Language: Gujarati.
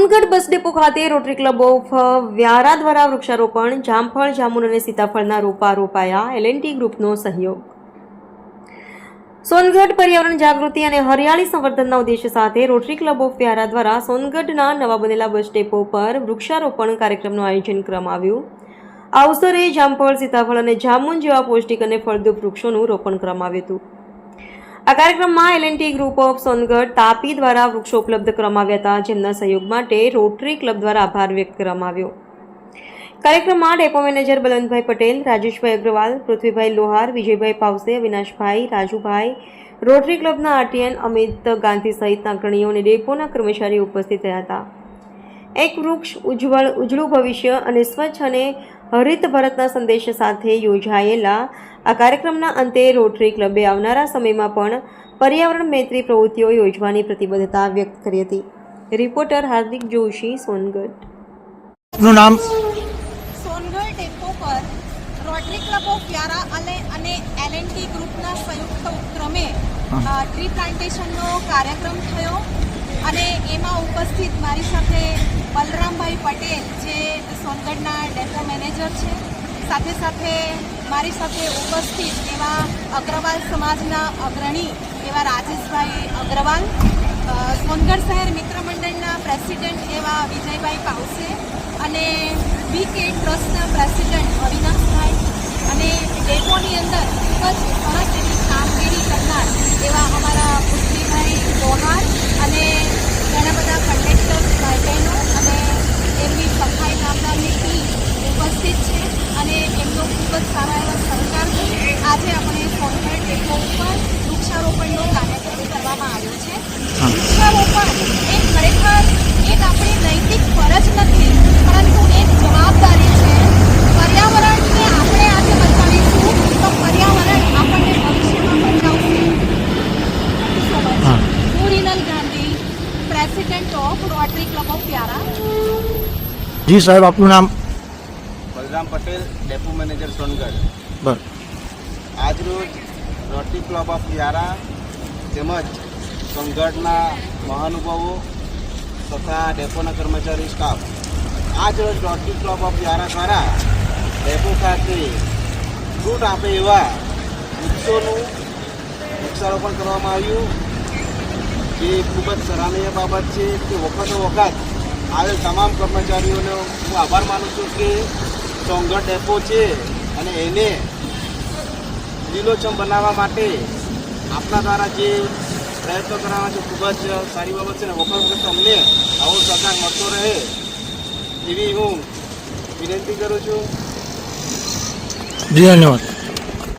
ડેપો ખાતે રોટરી ક્લબ ઓફ વ્યારા દ્વારા વૃક્ષારોપણ, જામફળ, જામુન અને સીતાફળના રોપા રોપાયા એલએનટી ગ્રુપનો સહયોગ. સોનગઢ પર્યાવરણ જાગૃતિ અને હરિયાળી સંવર્ધનના ઉદ્દેશ્ય સાથે રોટરી ક્લબ ઓફ વ્યારા દ્વારા સોનગઢના નવા બનેલા બસ ડેપો પર વૃક્ષારોપણ કાર્યક્રમનું આયોજન કરવામાં આવ્યું. આ અવસરે જામફળ, સીતાફળ અને જામુન જેવા પૌષ્ટિક અને ફળદ્રુપ વૃક્ષોનું રોપણ કરવામાં આવ્યું હતું. આ કાર્યક્રમમાં LNT group of Songadh, Tapi દ્વારા વૃક્ષો ઉપલબ્ધ કરવામાં આવ્યા હતા, જેમના સહયોગ માટે રોટરી ક્લબ દ્વારા આભાર વ્યક્ત કરવામાં આવ્યો. કાર્યક્રમમાં depot manager Balwantbhai Patel, Rajeshbhai Agrawal, Prithvibhai Lohar, Vijaybhai Pawase Avinashbhai Rajubhai rotary ક્લબના RTN Amit Gandhi સહિતના અગ્રણીઓ અને ડેપોના કર્મચારીઓ ઉપસ્થિત રહ્યા હતા. એક વૃક્ષ ઉજ્જવળ, ઉજળું ભવિષ્ય અને સ્વચ્છ અને હરિત ભારતના સંદેશ સાથે યોજાયેલા આ કાર્યક્રમના અંતે રોટરી ક્લબે આવનારા સમયમાં પણ પર્યાવરણ મૈત્રી પ્રવૃત્તિઓ યોજવાની પ્રતિબદ્ધતા વ્યક્ત કરી હતી. રિપોર્ટર હાર્દિક જોશી સોનગઢ. નામ? સોનગઢ ડેપો પર રોટરી ક્લબ ઓફ વ્યારા અને અને એલએનટી ગ્રુપના સંયુક્ત ઉપક્રમે ટ્રી પ્લાન્ટેશનનો કાર્યક્રમ થયો અને એમાં ઉપસ્થિત મારી સાથે બલરામભાઈ પટેલ જે સોનગઢના ડેપો મેનેજર છે. સાથે સાથે મારી સાથે ઉપસ્થિત એવા અગ્રવાલ સમાજના અગ્રણી એવા રાજેશભાઈ અગ્રવાલ સોનગઢ શહેર મિત્ર મંડળના પ્રેસિડેન્ટ એવા વિજયભાઈ પાઉસે અને બી કે ટ્રસ્ટના પ્રેસિડેન્ટ અવિનાશભાઈ. અને ડેપોની અંદર ખૂબ જ સરસ એવી કામગીરી કરનાર એવા અમારા પૃથ્વીભાઈ લોહાર અને ઘણા બધા કંડક્ટર્સ ભાઈ બહેનો અને એમની સફાઈ કામદારની ટીમ ઉપસ્થિત છે અને એમનો ખૂબ જ સારા એવા સહકારથી આજે આપણે સોનગઢ ડેપો ઉપર વૃક્ષારોપણનો કરવામાં આવ્યો છે. વૃક્ષારોપણ એ ખરેખર એક આપણી નૈતિક ફરજ નથી પરંતુ એક જવાબદારી છે. પર્યાવરણને આપણે આજે બચાવીશું તો પર્યાવરણ આપણને ભવિષ્યમાં બચાવશે હા. Rinal Gandhi president of rotary club of Vyara જી સાહેબ આપનું નામ? Balram Patel depot manager Songadh. બર આજરોજ રોટરી ક્લબ ઓફ યારા તેમજ સંગઠના મહાનુભાવો તથા ડેપોના કર્મચારી સ્ટાફ આજરોજ રોટરી ક્લબ ઓફ યારા દ્વારા ડેપો ખાતે ફ્રૂટ આપે એવા વૃક્ષોનું વૃક્ષારોપણ કરવામાં આવ્યું. જે ખૂબ જ સરાહનીય બાબત છે કે વખતો વખત આવેલ તમામ કર્મચારીઓનો હું આભાર માનું છું કે સોંગઢ ડેપો છે અને એને લીલોછમ બનાવવા માટે આપના દ્વારા જે પ્રયત્નો કરવામાં છે, ખૂબ જ સારી બાબત છે અને વખત વખત અમને આવો સહકાર મળતો રહે એવી હું વિનંતી કરું છું. ધન્યવાદ.